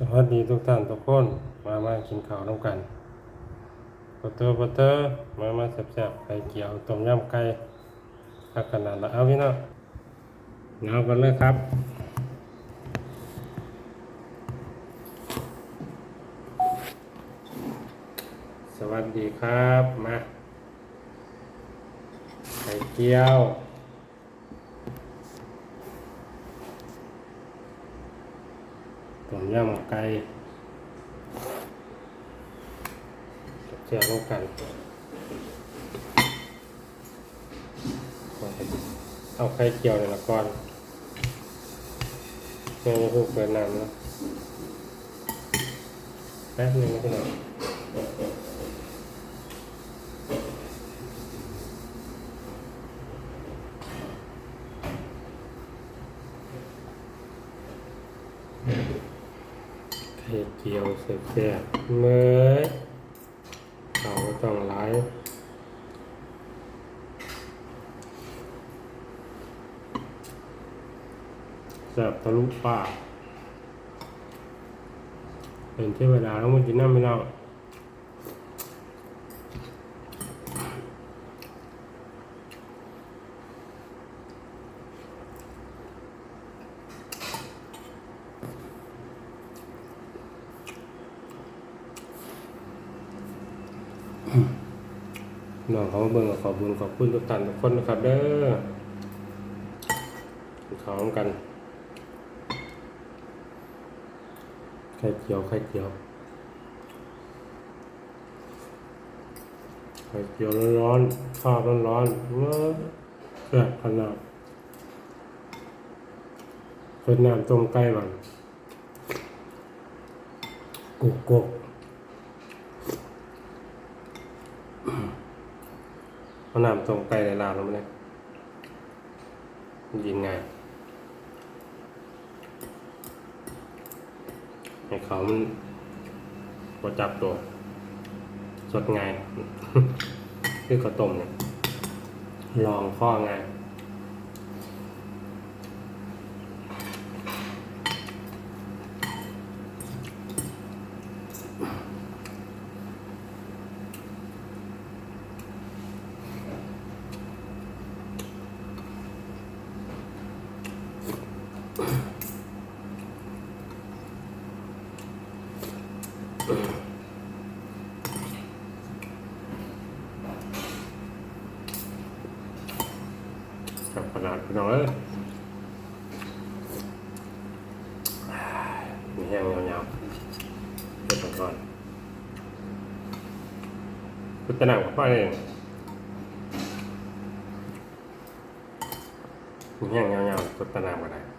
สวัสดีทุกท่านทุกคน มามากินข้าวน้ำกันปเตอร์ปเตอร์มามาแซ่บๆไข่เกี๊ยวต้มยำไก่พักกันนานละเอาพี่น้องเอากันเลยครับสวัสดีครับ มาไข่เกี๊ยว ต้มยำไก่เจียวร่วมกันเอาไข่เจียวเนี่ยละก่อนเพื่อหูเปิดน้ำนะแป๊บนึงนะพี่น้อง ไข่เจียวเสียบเสียบเมื่อเขาต้องไลฟ์แซ่บทะลุปากเป็นเทวดาแล้วมันจะนั่งไม่เล่า น้องเขาเบิ่งขอบคุณขอบคุณทุกท่านทุกคนนะครับ เด้อข้าวร่วมกัน ไข่เจียวไข่เจียวไข่เจียวร้อนๆข้าวร้อนๆว้าแซ่บขนาดเป็นน้ำต้มไก่บันกุกกุกาน้ำตรงไปในลาวลงมาเลยยิงไงให้เขามันพอจับตัว สดไงคือข้าวต้มเนี่ยลองข้อไง กับขนาดพี่น้อยมีแห้งยาวๆเก็บก่อนพุทธนามกับพ่อเองมีแห้งยาวๆพุทธนามก็ได้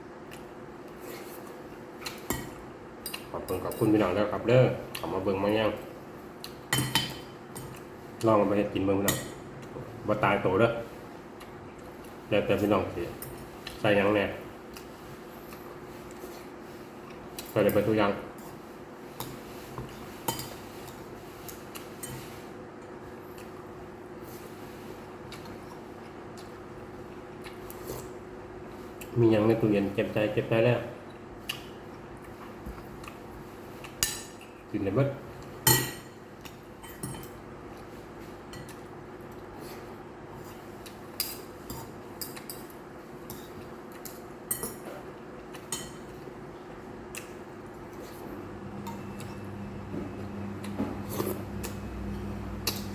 ขอบคุณขอบคุณพี่น้องแล้วครับเด้อขอมาเบิ่งมายังลองเอาไปเฮ็ดกินเบิ่งพี่น้องบ่ตายโตเด้อแล้วแต่พี่น้องสิใส่ยังแน่ใส่ได้ไปทุกอย่างมียังในตู้เย็นเก็บใจเก็บได้แล้ว กินได้เบิด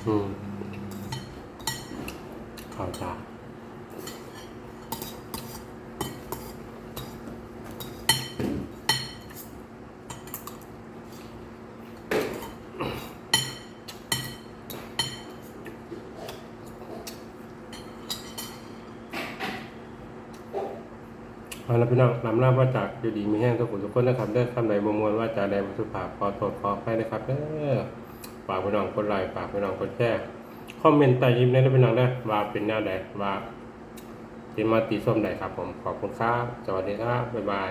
อืมข้าวตา เอาละพี่น้องนำลาว่าจากอยู่ดีมีแห้งทุกคนทุกคนนะครับเด้อคำใดบมวลว่าจาใดบสุภาพขอตรวจขอไปนะครับเด้อฝากพี่น้องกดไลค์ฝากพี่น้องกดแชร์คอมเมนต์ใต้คลิปนี้ด้วยพี่น้องได้ว่าเป็นแนวใดว่าเป็นมาตีส้มใดครับผมขอบคุณครับสวัสดีครับบ๊ายบาย